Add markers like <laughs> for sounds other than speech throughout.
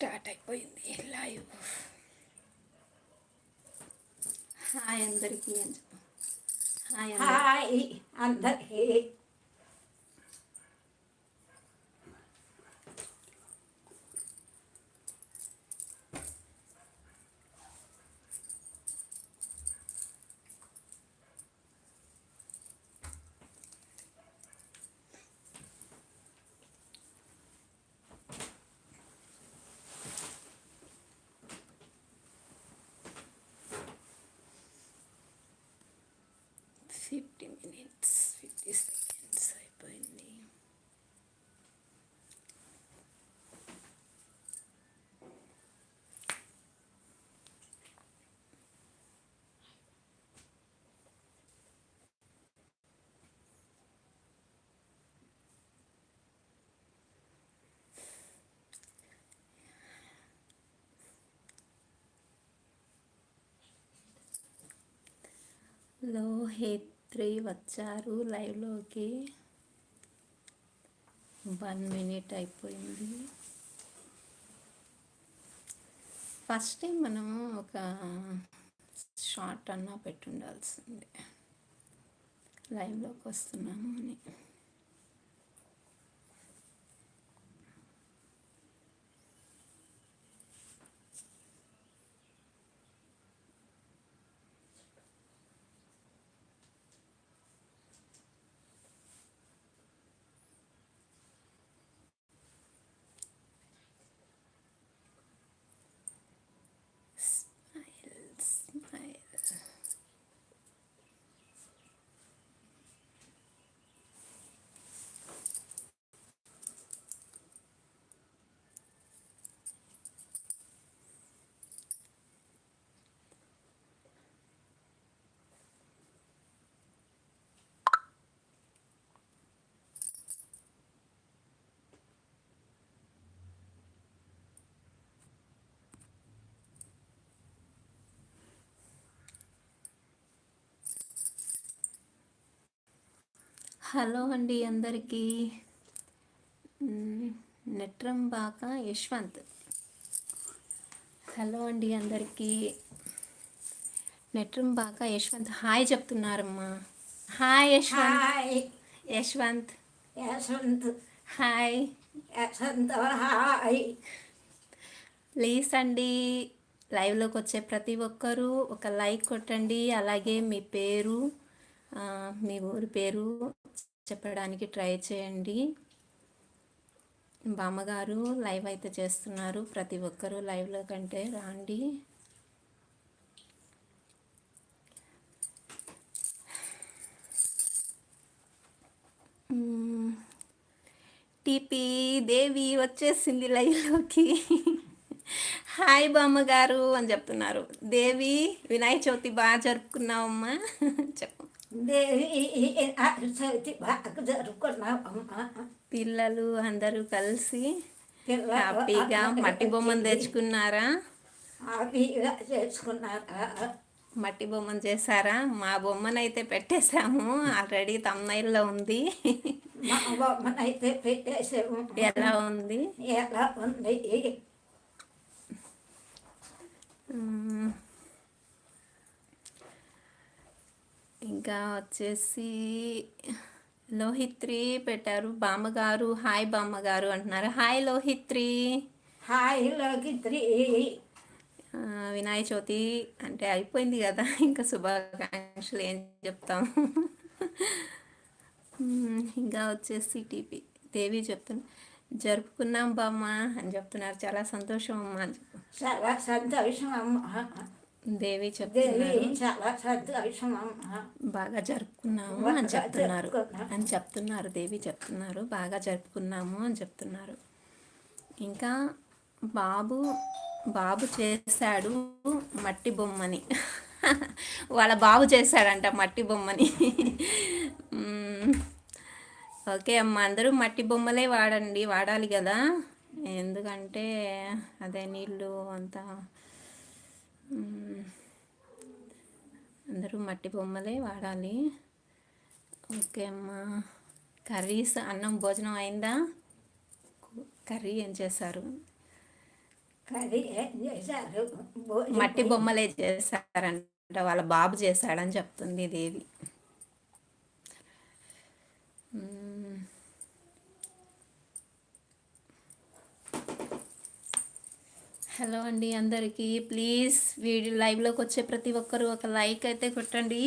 Start అయిపోయింది. Live. Hi అందరికీ అని చెప్పు. హాయ్ హాయ్ అందరికీ ఫిఫ్టీ మినిట్స్ ఫిఫ్టీ సెకండ్స్ అయిపోయింది హలో హేత్రి వచ్చారు లైవ్లోకి వన్ మినిట్ అయిపోయింది. ఫస్ట్ టైం మనము ఒక షార్ట్ అన్నా పెట్టుండాల్సిందే. లైవ్లోకి వస్తున్నాము అని. హలో అండి అందరికీ. మ్, నెట్రంబాక యశ్వంత్. హలో అండి అందరికీ. నెట్రంబాక Yashwant. Hi చెప్తున్నారమ్మా. Hi Yashwant. Hi. Yashwant. Yashwant. Hi. Yashwant hi. Please అండి లైవ్లోకి వచ్చే ప్రతి ఒక్కరూ ఒక లైక్ కొట్టండి. అలాగే మీ పేరు మీ ఊరి పేరు చెప్పడానికి ట్రై చేయండి. బామ్మగారు లైవ్ అయితే చేస్తున్నారు. ప్రతి ఒక్కరూ లైవ్లో కంటే రాండి. టీపీ దేవి వచ్చేసింది లైవ్లోకి. హాయ్ బామ్మగారు అని చెప్తున్నారు. దేవి వినాయక చవితి బాగా జరుపుకున్నావమ్మా? చెప్పు. పిల్లలు అందరూ కలిసి హ్యాపీగా మట్టి బొమ్మను తెచ్చుకున్నారా? మట్టి బొమ్మను చేశారా? మా బొమ్మనైతే పెట్టేశాము. ఆల్రెడీ తమ్నైల్లో ఉంది. మా బొమ్మనైతే పెట్టేసాము ఎలా ఉంది? ఎలా ఉంది మ్మ్. ఇంకా వచ్చేసి లోహిత్రి పెట్టారు. బామ్మగారు హాయ్ బామ్మగారు అంటున్నారు. హాయ్ లోహిత్రి. హాయ్ లోకిత్రి ఆ, వినాయక చవితి అంటే అయిపోయింది కదా. ఇంకా శుభాకాంక్షలు ఏం చెప్తాం. ఇంకా వచ్చేసి టీపీ దేవి చెప్తున్నా జరుపుకున్నాం బామ్మ అని చెప్తున్నారు. చాలా సంతోషం అమ్మ అని చెప్పు. చాలా సంతోషం అమ్మా. దేవి చెప్తున్నారు. బాగా జరుపుకున్నాము అని చెప్తున్నారు. అని చెప్తున్నారు. దేవి చెప్తున్నారు. బాగా జరుపుకున్నాము అని చెప్తున్నారు. ఇంకా బాబు బాబు చేశాడు మట్టి బొమ్మని. <laughs> వాళ్ళ బాబు చేశాడంట మట్టి బొమ్మని. మ్మ్. ఓకే అమ్మ అందరూ మట్టి బొమ్మలే వాడండి వాడాలి కదా. ఎందుకంటే అదే నీళ్ళు అంతా. అందరూ మట్టి బొమ్మలే వాడాలి. ఓకే అమ్మా. కర్రీస్ అన్నం భోజనం అయిందా? కర్రీ ఏం చేశారు? కర్రీ ఏం చేశారు? భోజనం మట్టి బొమ్మలే చేశారంట. వాళ్ళ బాబు చేశాడని చెప్తుంది దేవి. హలో అండి అందరికీ. ప్లీజ్ వీడియో లైవ్లోకి వచ్చే ప్రతి ఒక్కరూ ఒక లైక్ అయితే కొట్టండి.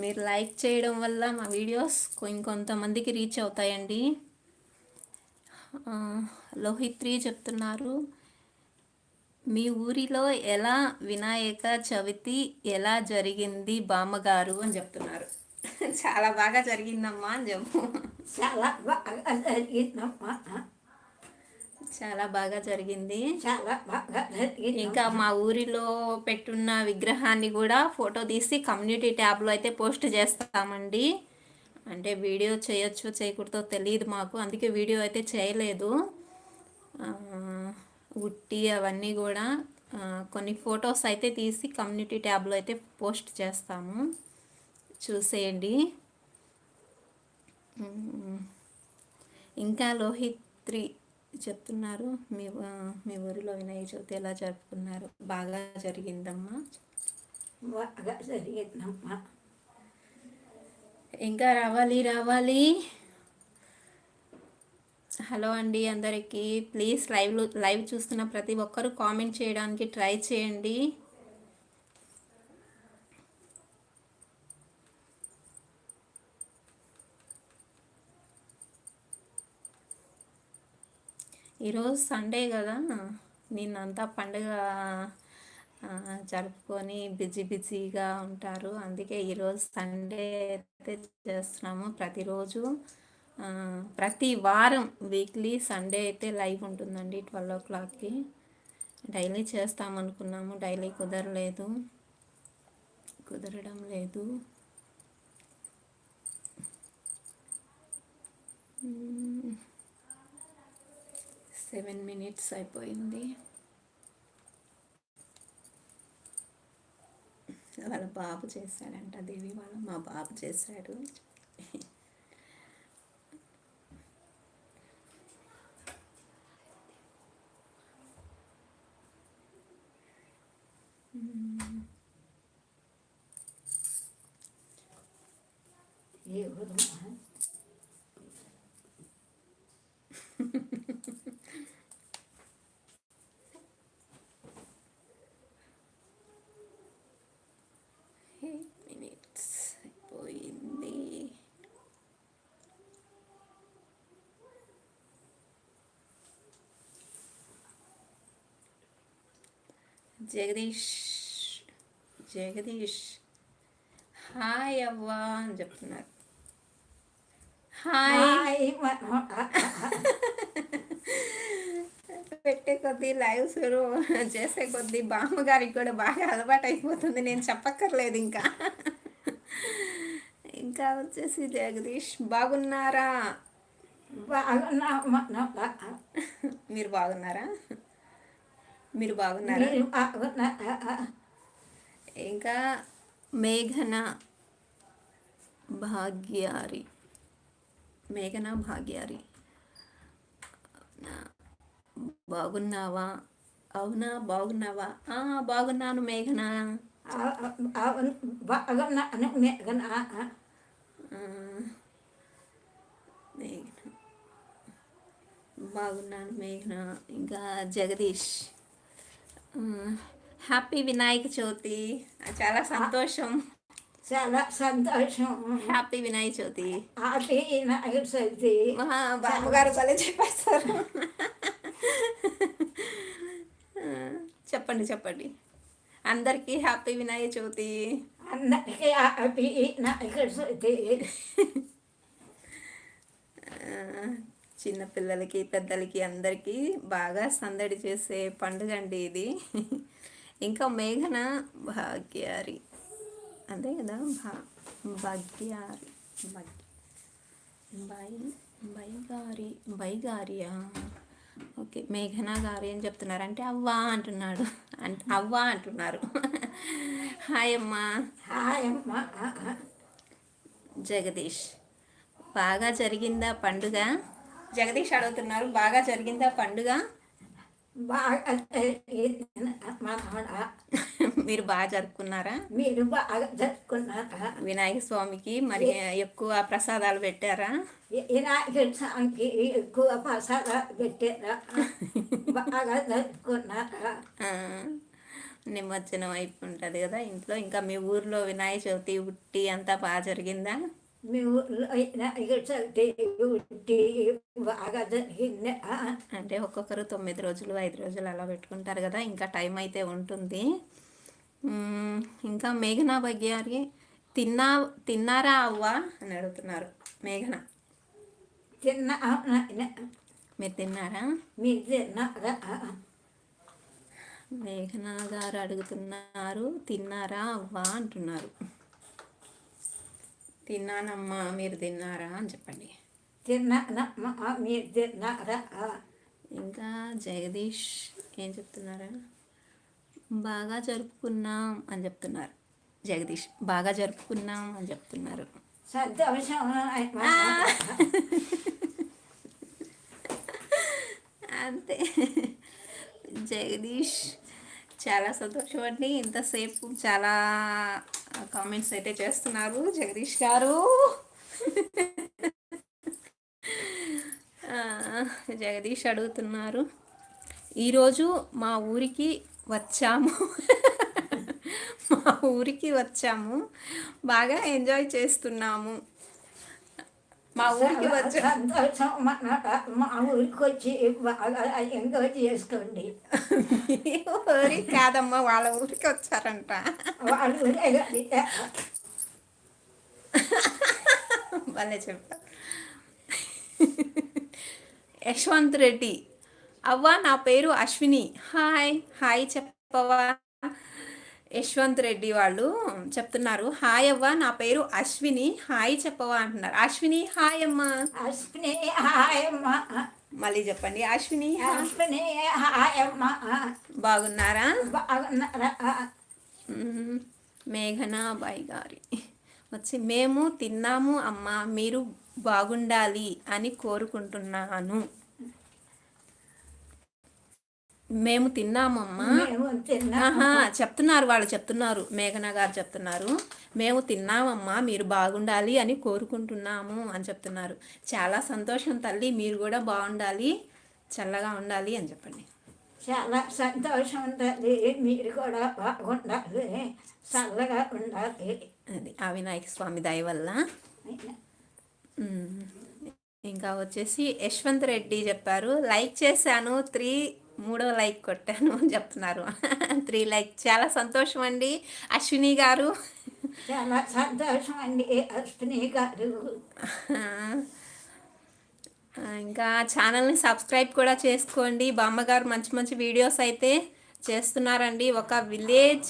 మీరు లైక్ చేయడం వల్ల మా వీడియోస్ ఇంకొంతమందికి రీచ్ అవుతాయండి. లోహిత్రి చెప్తున్నారు. మీ ఊరిలో ఎలా వినాయక చవితి ఎలా జరిగింది బామ్మగారు అని చెప్తున్నారు. చాలా బాగా జరిగిందమ్మా అని చెప్పు. చాలా బాగా జరిగిందమ్మా. చాలా బాగా జరిగింది. చాలా బాగా జరిగింది. ఇంకా మా ఊరిలో పెట్టున్న విగ్రహాన్ని కూడా ఫోటో తీసి కమ్యూనిటీ ట్యాబ్లో అయితే పోస్ట్ చేస్తామండి. అంటే వీడియో చేయొచ్చు చేయకూడదో తెలియదు మాకు. అందుకే వీడియో అయితే చేయలేదు. ఉట్టి అవన్నీ కూడా కొన్ని ఫొటోస్ అయితే తీసి కమ్యూనిటీ ట్యాబ్లో అయితే పోస్ట్ చేస్తాము. చూసేయండి. ఇంకా లోహిత్రి చెప్తున్నారు. మీ మీ ఊరిలో వినాయక చవితి ఎలా జరుపుకున్నారు? బాగా జరిగిందమ్మా. బాగా జరిగిందమ్మా. ఇంకా రావాలి రావాలి. హలో అండి అందరికీ. ప్లీజ్ లైవ్లో లైవ్ చూస్తున్న ప్రతి ఒక్కరూ కామెంట్ చేయడానికి ట్రై చేయండి. ఈరోజు సండే కదా. నిన్నంతా పండుగ జరుపుకొని బిజీ బిజీగా ఉంటారు. అందుకే ఈరోజు సండే అయితే చేస్తున్నాము. ప్రతిరోజు ప్రతి వారం వీక్లీ సండే అయితే లైవ్ ఉంటుందండి ట్వెల్వ్ ఓ క్లాక్కి. డైలీ చేస్తామనుకున్నాము. డైలీ కుదరలేదు. కుదరడం లేదు. సెవెన్ మినిట్స్ అయిపోయింది. వాళ్ళ బాబు చేశాడంట దేవి వాళ్ళ మా బాబు చేశాడు. ఏ ఊరమ్మా ఎయిట్ మినిట్స్ అయిపోయింది జగదీష్ జగదీష్. హాయ్ అవ్వా అని చెప్తున్నారు. హాయ్. పెట్టే కొద్దీ లైవ్ షురు చేసే కొద్దీ బామ్మగారికి కూడా బాగా అలవాటు అయిపోతుంది. నేను చెప్పక్కర్లేదు ఇంకా. ఇంకా వచ్చేసి జగదీష్ బాగున్నారా. మీరు బాగున్నారా? మీరు బాగున్నారా? ఇంకా మేఘన భాగ్యారి. మేఘన భాగ్యారి? బాగున్నావా? అవునా? బాగున్నావా? ఆ, బాగున్నాను మేఘన. మేఘన. బాగున్నాను మేఘన. ఇంకా జగదీష్. హ్యాపీ వినాయక చవితి చాలా సంతోషం చాలా సంతోషం హ్యాపీ వినాయక చవితి హ్యాపీ వినాయక చవితి బామ్మగారు భలే చెప్పేస్తారు చెప్పండి చెప్పండి అందరికీ హ్యాపీ వినాయక చవితి అందరికీ హ్యాపీ వినాయక చవితి చిన్నపిల్లలకి పెద్దలకి అందరికీ బాగా సందడి చేసే పండుగ అండి ఇది. ఇంకా మేఘన భాగ్యారి. అంతే కదా భా భాగ్యారి. భాగ్య బై బైగారి బైగారియా ఓకే మేఘన గారి అని చెప్తున్నారు. అంటే అవ్వా అంటున్నాడు. అంటే అవ్వా అంటున్నారు. హాయ్ అమ్మా. హాయ్ అమ్మ. జగదీష్ బాగా జరిగిందా పండుగ? జగదీష్ అడుగుతున్నారు బాగా జరిగిందా పండుగ? బాగా మీరు బాగా జరుపుకున్నారా? మీరు బాగా జరుపుకున్నారా? వినాయక స్వామికి మరి ఎక్కువ ప్రసాదాలు పెట్టారా? వినాయకుడి స్వామికి ఎక్కువ పసాల పెట్టారా? బాగా జరుపుకున్నారా? నిమజ్జనం అయిపోతుంది కదా ఇంట్లో. ఇంకా మీ ఊర్లో వినాయక చవితి ఉట్టి అంతా బాగా జరిగిందా? అంటే ఒక్కొక్కరు తొమ్మిది రోజులు ఐదు రోజులు అలా పెట్టుకుంటారు కదా ఇంకా టైం అయితే ఉంటుంది. ఇంకా మేఘనా భాగ్యారి తిన్నా తిన్నారా అవ్వా అని అడుగుతున్నారు మేఘన. తిన్నా మీరు తిన్నారా? మీరు తిన్నారా మేఘన గారు అడుగుతున్నారు తిన్నారా అవ్వా అంటున్నారు. తిన్నానమ్మా మీరు తిన్నారా అని చెప్పండి. తిన్నానమ్మా మీరు తిన్నారా? ఇంకా జగదీష్ ఏం చెప్తున్నారా? బాగా జరుపుకున్నాం అని చెప్తున్నారు. జగదీష్ బాగా జరుపుకున్నాం అని చెప్తున్నారు. <laughs> అంతే. జగదీష్ చాలా సంతోషం అండి. ఇంతసేపు చాలా కామెంట్స్ అయితే చేస్తున్నారు జగదీష్ గారు. జగదీష్ అడుగుతున్నారు. ఈరోజు మా ఊరికి వచ్చాము. మా ఊరికి వచ్చాము. బాగా ఎంజాయ్ చేస్తున్నాము. మా ఊరికి వచ్చా సంతోషం మా ఊరికి వచ్చి ఎంజాయ్ చేసుకోండి. మీ ఊరికి కాదమ్మా వాళ్ళ ఊరికి వచ్చారంట. వాళ్ళు భలే చెప్పారు యశ్వంత్ రెడ్డి. అవ్వ నా పేరు అశ్విని. హాయ్. హాయ్ చెప్పవా. యశ్వంత్ రెడ్డి వాళ్ళు చెప్తున్నారు. హాయ్ అవ్వ నా పేరు అశ్విని. హాయ్ చెప్పవా అంటున్నారు. అశ్విని హాయ్ అమ్మ. అశ్విని హాయమ్మ మళ్ళీ చెప్పండి. అశ్విని హాయ్. అశ్విని హాయమ్మ బాగున్నారా? బాగున్నారా. మేఘనా బాయ్ గారి. వచ్చి మేము తిన్నాము అమ్మ. మీరు బాగుండాలి అని కోరుకుంటున్నాను. మేము తిన్నామమ్మా. చెప్తున్నారు వాళ్ళు చెప్తున్నారు. మేఘనా గారు చెప్తున్నారు. మేము తిన్నామమ్మా మీరు బాగుండాలి అని కోరుకుంటున్నాము అని చెప్తున్నారు. చాలా సంతోషం తల్లి మీరు కూడా బాగుండాలి చల్లగా ఉండాలి అని చెప్పండి. చాలా సంతోషం ఉంటుంది మీరు కూడా బాగుండాలి చల్లగా ఉండాలి. అది ఆ వినాయక స్వామి దయ వల్ల. ఇంకా వచ్చేసి యశ్వంత్ రెడ్డి చెప్పారు లైక్ చేశాను త్రీ మూడో లైక్ కొట్టాను అని చెప్తున్నారు. <laughs> Three like. చాలా సంతోషం అండి అశ్విని గారు. చాలా సంతోషం అండి అశ్విని గారు. ఇంకా ఛానల్ని సబ్స్క్రైబ్ కూడా చేసుకోండి. బామ్మగారు మంచి మంచి వీడియోస్ అయితే చేస్తున్నారండి. ఒక విలేజ్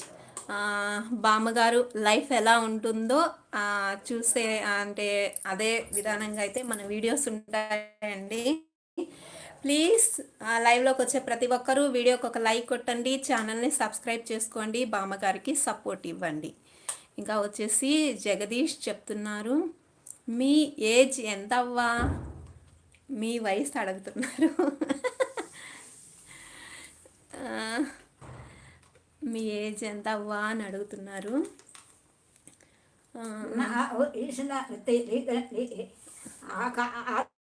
బామ్మగారు లైఫ్ ఎలా ఉంటుందో చూసే అంటే అదే విధానంగా అయితే మన వీడియోస్ ఉంటాయండి. ప్లీజ్ లైవ్లోకి వచ్చే ప్రతి ఒక్కరూ వీడియోకి ఒక లైక్ కొట్టండి ఛానల్ని సబ్స్క్రైబ్ చేసుకోండి బామ్మగారికి సపోర్ట్ ఇవ్వండి. ఇంకా వచ్చేసి జగదీష్ చెప్తున్నారు మీ ఏజ్ ఎంత అవ్వా మీ వయసు అడుగుతున్నారు. మీ ఏజ్ ఎంత అవ్వా అని అడుగుతున్నారు.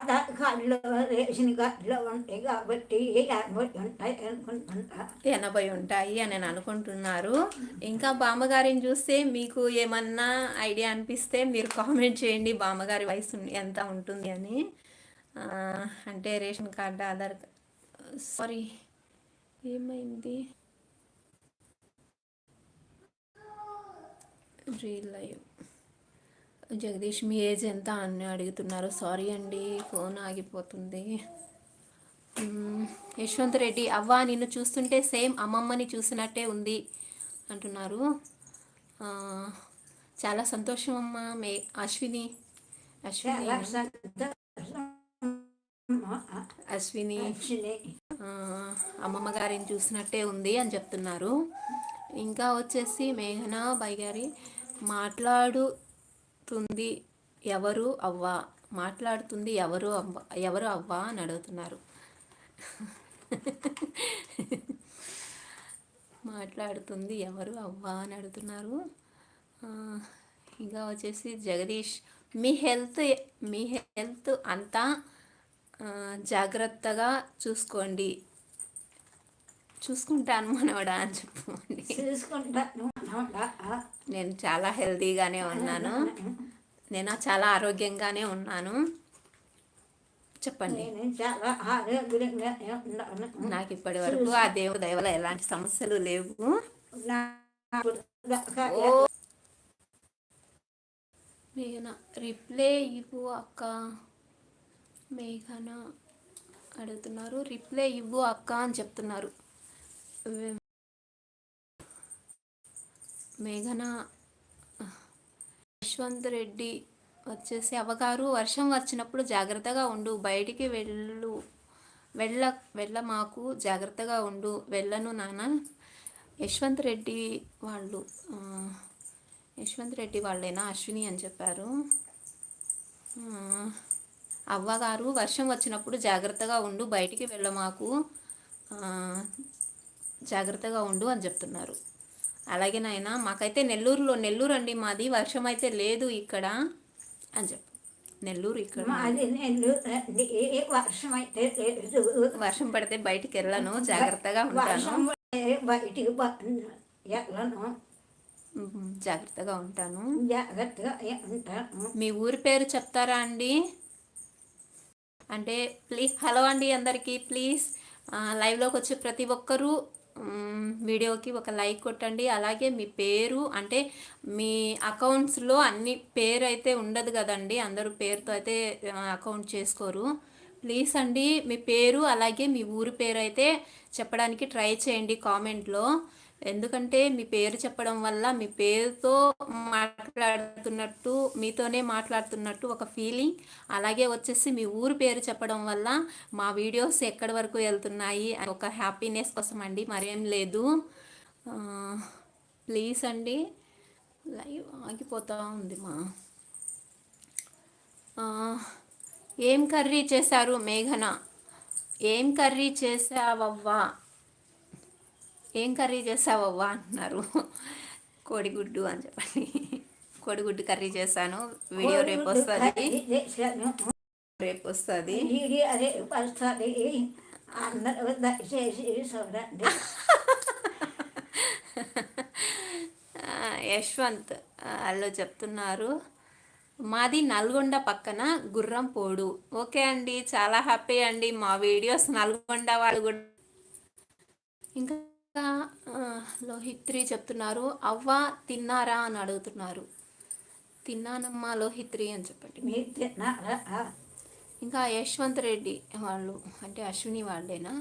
ఆధార్ కార్డులో రేషన్ కార్డులో ఉంటాయి కాబట్టి ఎనభై ఉంటాయి అనుకుంటున్నా ఎనభై ఉంటాయి అని నేను అనుకుంటున్నారు. ఇంకా బామ్మగారిని చూస్తే మీకు ఏమన్నా ఐడియా అనిపిస్తే మీరు కామెంట్ చేయండి బామ్మగారి వయసు ఎంత ఉంటుంది అని. అంటే రేషన్ కార్డు ఆధార్ సారీ ఏమైంది? రీల్ లైవ్ జగదీష్ మీ ఏజ్ ఎంత అని అడుగుతున్నారు. సారీ అండి ఫోన్ ఆగిపోతుంది. యశ్వంత్ రెడ్డి అవ్వ నిన్ను చూస్తుంటే సేమ్ అమ్మమ్మని చూసినట్టే ఉంది అంటున్నారు. చాలా సంతోషం అమ్మ. మే అశ్విని అశ్విని. అశ్విని అమ్మమ్మ గారిని చూసినట్టే ఉంది అని చెప్తున్నారు. ఇంకా వచ్చేసి మేఘన బైగారి మాట్లాడుతుంది ఎవరు అవ్వ? మాట్లాడుతుంది ఎవరు అవ్వ? ఎవరు అవ్వ అని అడుగుతున్నారు. మాట్లాడుతుంది ఎవరు అవ్వా అని అడుగుతున్నారు. ఇంకా వచ్చేసి జగదీష్ మీ హెల్త్ మీ హెల్త్ అంతా జాగ్రత్తగా చూసుకోండి. చూసుకుంటాను మనవడా అని చెప్పండి. నేను చాలా హెల్తీగానే ఉన్నాను. నేను చాలా ఆరోగ్యంగానే ఉన్నాను. చెప్పండి. నాకు ఇప్పటి వరకు ఆ దేవుడి దయ వల్ల ఎలాంటి సమస్యలు లేవు. మేఘన రిప్లై ఇవ్వు అక్క. మేఘన అడుగుతున్నారు రిప్లై ఇవ్వు అక్క అని చెప్తున్నారు. మేఘన యశ్వంత్ రెడ్డి వచ్చేసి అవగారు వర్షం వచ్చినప్పుడు జాగ్రత్తగా ఉండు. బయటికి వెళ్ళు. వెళ్ళ వెళ్ళ మాకు జాగ్రత్తగా ఉండు. వెళ్ళను నాన్న. యశ్వంత్ రెడ్డి వాళ్ళు యశ్వంత్ రెడ్డి వాళ్ళేనా? అశ్విని అని చెప్పారు. అవ్వగారు వర్షం వచ్చినప్పుడు జాగ్రత్తగా ఉండు. బయటికి వెళ్ళమాకు మాకు. జాగ్రత్తగా ఉండు అని చెప్తున్నారు. అలాగే నాయన మాకైతే నెల్లూరులో నెల్లూరు అండి మాది వర్షం అయితే లేదు ఇక్కడ అని చెప్పు. నెల్లూరు ఇక్కడ మాది రండి వర్షం అయితే లేదు. వర్షం పడితే బయటికి వెళ్ళను జాగ్రత్తగా ఉంటాను. బయటికి వెళ్ళను. జాగ్రత్తగా ఉంటాను. జాగ్రత్తగా ఉంటాను. మీ ఊరి పేరు చెప్తారా అండి? అంటే ప్లీజ్ హలో అండి అందరికీ ప్లీజ్. లైవ్లోకి వచ్చే ప్రతి ఒక్కరూ వీడియోకి ఒక లైక్ కొట్టండి. అలాగే మీ పేరు అంటే మీ అకౌంట్స్లో అన్ని పేరు అయితే ఉండదు కదండి. అందరూ పేరుతో అయితే అకౌంట్ చేసుకోరు. ప్లీజ్ అండి మీ పేరు అలాగే మీ ఊరి పేరు అయితే చెప్పడానికి ట్రై చేయండి కామెంట్లో. ఎందుకంటే మీ పేరు చెప్పడం వల్ల మీ పేరుతో మాట్లాడుతున్నట్టు మీతోనే మాట్లాడుతున్నట్టు ఒక ఫీలింగ్ అలాగే వచ్చేసి మీ ఊరు పేరు చెప్పడం వల్ల మా వీడియోస్ ఎక్కడి వరకు వెళ్తున్నాయి అని ఒక హ్యాపీనెస్ కోసం అండి. మరేం లేదు. ప్లీజ్ అండి. లైవ్ ఆగిపోతూ ఉంది మా. ఏం కర్రీ చేశారు మేఘన? ఏం కర్రీ చేసావవ్వా ఏం కర్రీ చేసావవ్వా? అంటున్నారు. కోడిగుడ్డు అని చెప్పండి. కోడిగుడ్డు కర్రీ చేశాను. వీడియో రేపు వస్తుంది. రేపు వస్తుంది. యశ్వంత్ వాళ్ళు చెప్తున్నారు. మాది నల్గొండ పక్కన గుర్రం పోడు. ఓకే అండి. చాలా హ్యాపీ అండి. మా వీడియోస్ నల్గొండ వాళ్ళు కూడా ఇంకా లోహిత్రి చెప్తున్నారు అవ్వ తిన్నారా? అని అడుగుతున్నారు. తిన్నానమ్మా లోహిత్రి అని చెప్పండి. మీరు తిన్నారా? ఇంకా యశ్వంత్ రెడ్డి వాళ్ళు అంటే అశ్విని వాళ్ళేనా?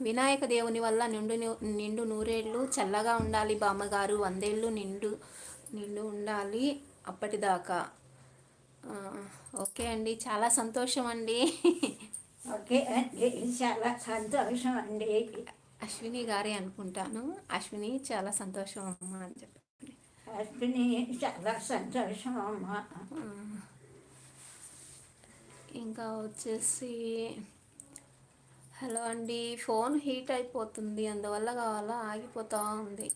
వినాయక దేవుని వల్ల నిండు నిండు నూరేళ్ళు చల్లగా ఉండాలి బామ్మగారు వందేళ్ళు నిండు నిండు ఉండాలి అప్పటిదాకా. ఓకే అండి చాలా సంతోషం అండి. ఓకే అండి చాలా సంతోషం అండి. అశ్విని గారే అనుకుంటాను. అశ్విని చాలా సంతోషం అమ్మా అని చెప్పండి అశ్విని చాలా సంతోషం అమ్మా. ఇంకా వచ్చేసి హలో అండి ఫోన్ హీట్ అయిపోతుంది. అందువల్ల కావాలా? ఆగిపోతూ ఉంది.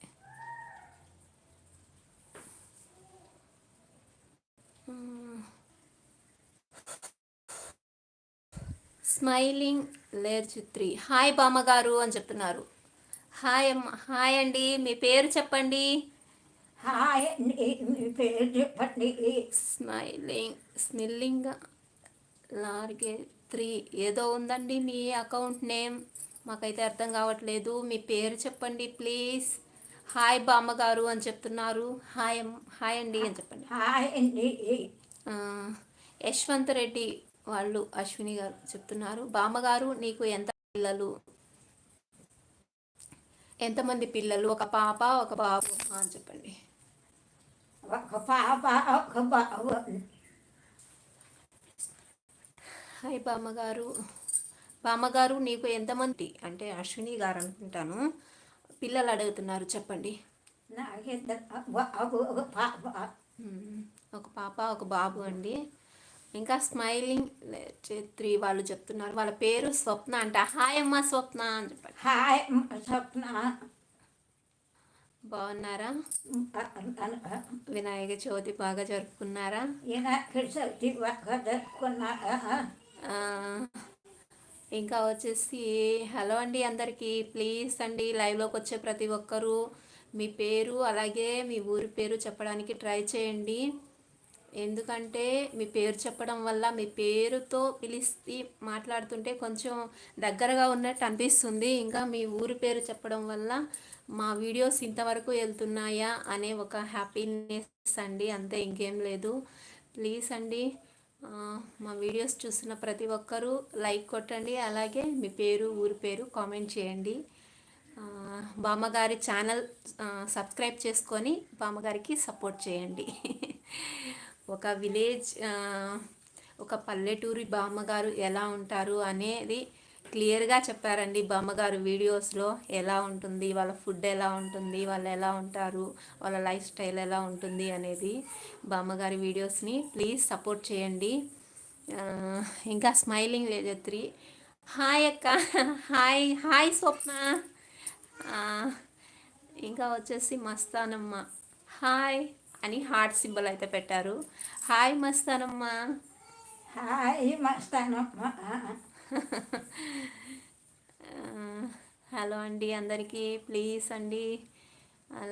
స్మైలింగ్ లేర్ చిత్రి హాయ్ బామ్మగారు అని చెప్తున్నారు. హాయ్ అమ్మ హాయ్ అండి. మీ పేరు చెప్పండి. హాయ్ అండి మీ పేరు చెప్పండి. Smiling smiling large three. ఏదో ఉందండి మీ అకౌంట్ నేమ్. మాకైతే అర్థం కావట్లేదు. మీ పేరు చెప్పండి ప్లీజ్. హాయ్ బామ్మగారు అని చెప్తున్నారు. హాయ్ హాయ్ అండి అని చెప్పండి. హాయ్ అండి. యశ్వంత్ రెడ్డి వాళ్ళు అశ్విని గారు చెప్తున్నారు. బామ్మగారు నీకు ఎంత పిల్లలు? ఎంతమంది పిల్లలు? ఒక పాప ఒక బాబు అని చెప్పండి. ఒక పాప ఒక బాబు. హాయ్ బామ్మగారు. బామ్మగారు నీకు ఎంతమంది? అంటే అశ్విని గారు అనుకుంటాను. పిల్లలు అడుగుతున్నారు చెప్పండి. ఒక పాప ఒక బాబు అండి. ఇంకా స్మైలింగ్ త్రీ వాళ్ళు చెప్తున్నారు. వాళ్ళ పేరు స్వప్న అంట హాయ్ అమ్మ స్వప్న అని చెప్పండి హాయ్ స్వప్న బాగున్నారా? వినాయక చవితి బాగా జరుపుకున్నారా? వినాయక చవితి బాగా జరుపుకున్నారా? ఇంకా వచ్చేసి హలో అండి అందరికీ ప్లీజ్ అండి లైవ్లోకి వచ్చే ప్రతి ఒక్కరూ మీ పేరు అలాగే మీ ఊరి పేరు చెప్పడానికి ట్రై చేయండి. ఎందుకంటే మీ పేరు చెప్పడం వల్ల మీ పేరుతో పిలిచి మాట్లాడుతుంటే కొంచెం దగ్గరగా ఉన్నట్టు అనిపిస్తుంది. ఇంకా మీ ఊరి పేరు చెప్పడం వల్ల మా వీడియోస్ ఇంతవరకు వెళ్తున్నాయా అనే ఒక హ్యాపీనెస్ అండి. అంతే ఇంకేం లేదు. ప్లీజ్ అండి మా వీడియోస్ చూసిన ప్రతి ఒక్కరూ లైక్ కొట్టండి. అలాగే మీ పేరు ఊరి పేరు కామెంట్ చేయండి. బామ్మగారి ఛానల్ సబ్స్క్రైబ్ చేసుకొని బామ్మగారికి సపోర్ట్ చేయండి. ఒక విలేజ్ ఒక పల్లెటూరి బామ్మగారు ఎలా ఉంటారు అనేది క్లియర్గా చెప్పారండి బామ్మగారు వీడియోస్లో. ఎలా ఉంటుంది వాళ్ళ ఫుడ్ ఎలా ఉంటుంది వాళ్ళు ఎలా ఉంటారు వాళ్ళ లైఫ్ స్టైల్ ఎలా ఉంటుంది అనేది బామ్మగారి వీడియోస్ని ప్లీజ్ సపోర్ట్ చేయండి. ఇంకా స్మైలింగ్ లేజత్రి హాయ్ అక్క. Hi hi Swapna. ఇంకా వచ్చేసి మస్తానమ్మ. హాయ్. అని హార్ట్ సింబల్ అయితే పెట్టారు. Hi Mastanamma. Hi Mastanamma. Hello <laughs> అండి అందరికీ. ప్లీజ్ అండి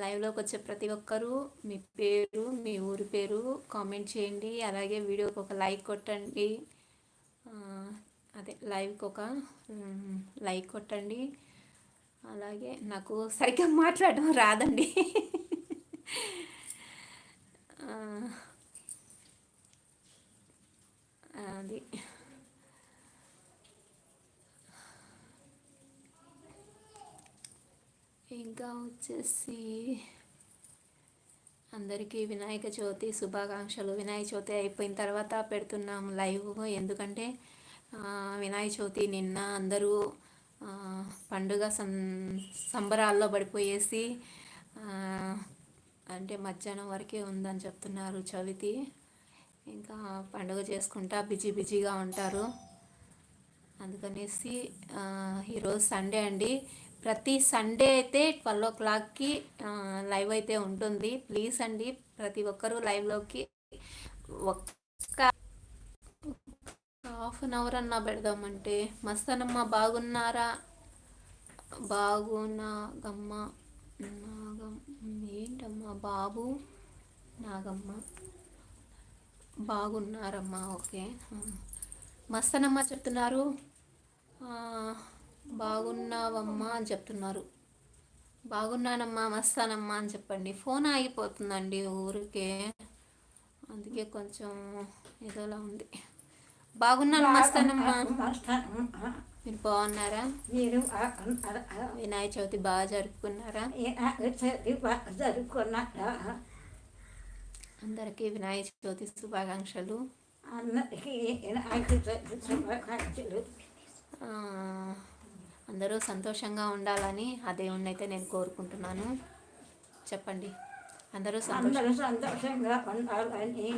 లైవ్లోకి వచ్చే ప్రతి ఒక్కరూ మీ పేరు మీ ఊరి పేరు కామెంట్ చేయండి. అలాగే వీడియోకి ఒక లైక్ కొట్టండి. అదే లైవ్కి ఒక లైక్ కొట్టండి. అలాగే నాకు సరిగ్గా మాట్లాడడం రాదండి. <laughs> అది. ఇంకా వచ్చేసి అందరికీ వినాయక చవితి శుభాకాంక్షలు. వినాయక చవితి అయిపోయిన తర్వాత పెడుతున్నాం లైవ్. ఎందుకంటే వినాయక చవితి నిన్న అందరూ పండుగ సం సంబరాల్లో పడిపోయేసి అంటే మధ్యాహ్నం వరకే ఉందని చెప్తున్నారు చవితి. ఇంకా పండుగ చేసుకుంటా బిజీ బిజీగా ఉంటారు. అందుకనేసి ఈరోజు సండే అండి. ప్రతి సండే అయితే ట్వెల్వ్ ఓ క్లాక్కి లైవ్ అయితే ఉంటుంది. ప్లీజ్ అండి ప్రతి ఒక్కరూ లైవ్లోకి ఒక్క హాఫ్ అన్ అవర్ అన్నా పెడదామంటే మస్తానమ్మ బాగున్నారా? బాగున్నా గమ్మ నాగం ఏంటమ్మా బాబు? నాగమ్మ. బాగున్నారమ్మా ఓకే. మస్తనమ్మ చెప్తున్నారు. బాగున్నావమ్మా అని చెప్తున్నారు. బాగున్నానమ్మా మస్తానమ్మా అని చెప్పండి. ఫోన్ ఆగిపోతుందండి ఊరికే. అందుకే కొంచెం ఏదోలా ఉంది. బాగున్నాను మస్తానమ్మ. మీరు బాగున్నారా? మీరు వినాయక చవితి బాగా జరుపుకున్నారా? జరుపుకున్నారా అందరికీ వినాయక చవితి శుభాకాంక్షలు. అందరికీ వినాయక చవితి శుభాకాంక్షలు. అందరూ సంతోషంగా ఉండాలని ఆ దేవుణ్ణి అయితే నేను కోరుకుంటున్నాను. చెప్పండి. అందరూ అందరూ సంతోషంగా ఉండాలని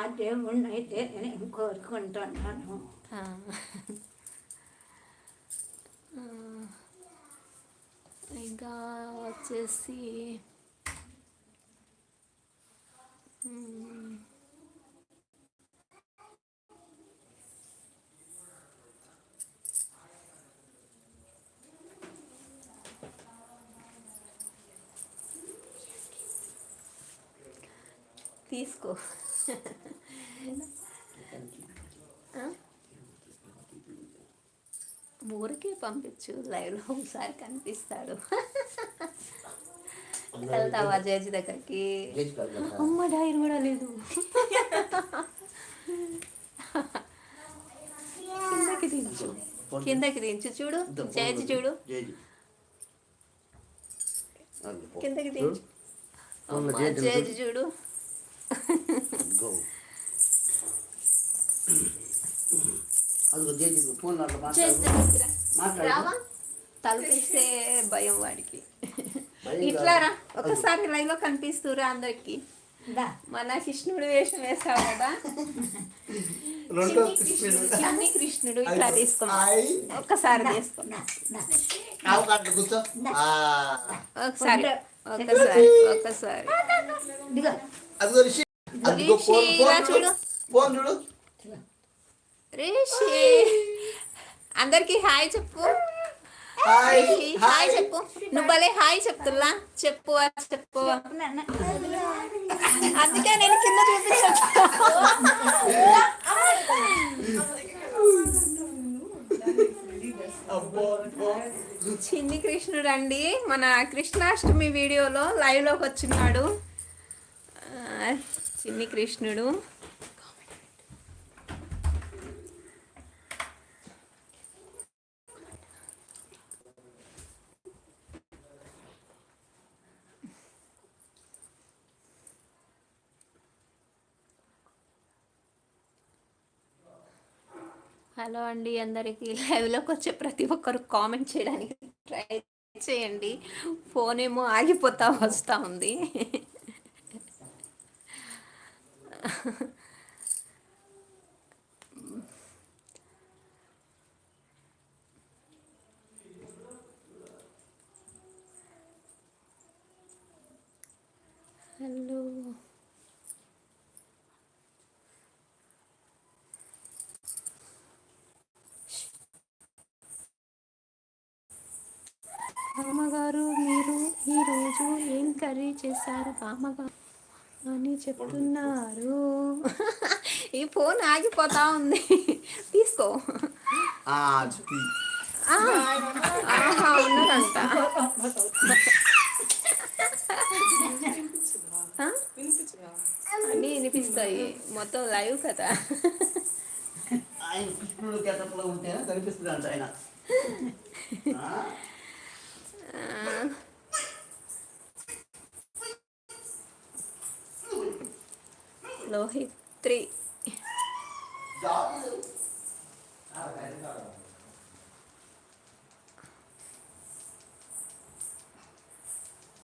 ఆ దేవుణ్ణి అయితే నేను కోరుకుంటున్నాను. ఇంకా వచ్చేసి తీసుకో ఆ? ఊరికే పంపించు లైవ్లో ఒకసారి కనిపిస్తాడు. వెళ్తావా జడ్జి దగ్గరికి. అమ్మ డైర్ కూడా లేదు. కిందకి దించు. కిందకి దించు చూడు. జడ్జి చూడు. కిందకి దించు. జడ్జి చూడు. జడ్జి ఫోన్ అట్లా మాట్లాడు. తలుపేస్తే భయం వాడికి. ఇట్లా రా. ఒకసారి లైవ్లో కనిపిస్తురా అందరికి మన కృష్ణుడు వేషం వేసావు కదా. రెండో చిన్ని కృష్ణుడు. ఇట్లా తీసుకున్నాం. ఒక్కసారి తీసుకున్నాం ఒకసారి ఒకసారి ఒకసారి చూడు. రిషి. అందరికి హాయ్ చెప్పు. హాయ్. చెప్పు. నువ్వు భలే హాయ్ చెప్తున్నా చెప్పు చెప్పు. అందుకే నేను కింద చూపించాను. చిన్ని కృష్ణుడు అండి మన కృష్ణాష్టమి వీడియోలో లైవ్లోకి వచ్చినాడు. చిన్ని కృష్ణుడు. అండి అందరికీ <laughs> లైవ్లోకి వచ్చే ప్రతి ఒక్కరు కామెంట్ చేయడానికి ట్రై చేయండి. ఫోన్ ఏమో ఆగిపోతా వస్తూ ఉంది. హలో బామ్మగారు మీరు ఈరోజు ఏం కర్రీ చేశారు బామ్మగారు? అని చెప్తున్నారు. ఈ ఫోన్ ఆగిపోతా ఉంది. తీసుకో? అన్నీ వినిపిస్తాయి. మొత్తం లైవ్ కదా. ఆయన కృష్ణుడు గెటప్లో ఉంటేనే కనిపిస్తుంది అంట ఆయన ఆ,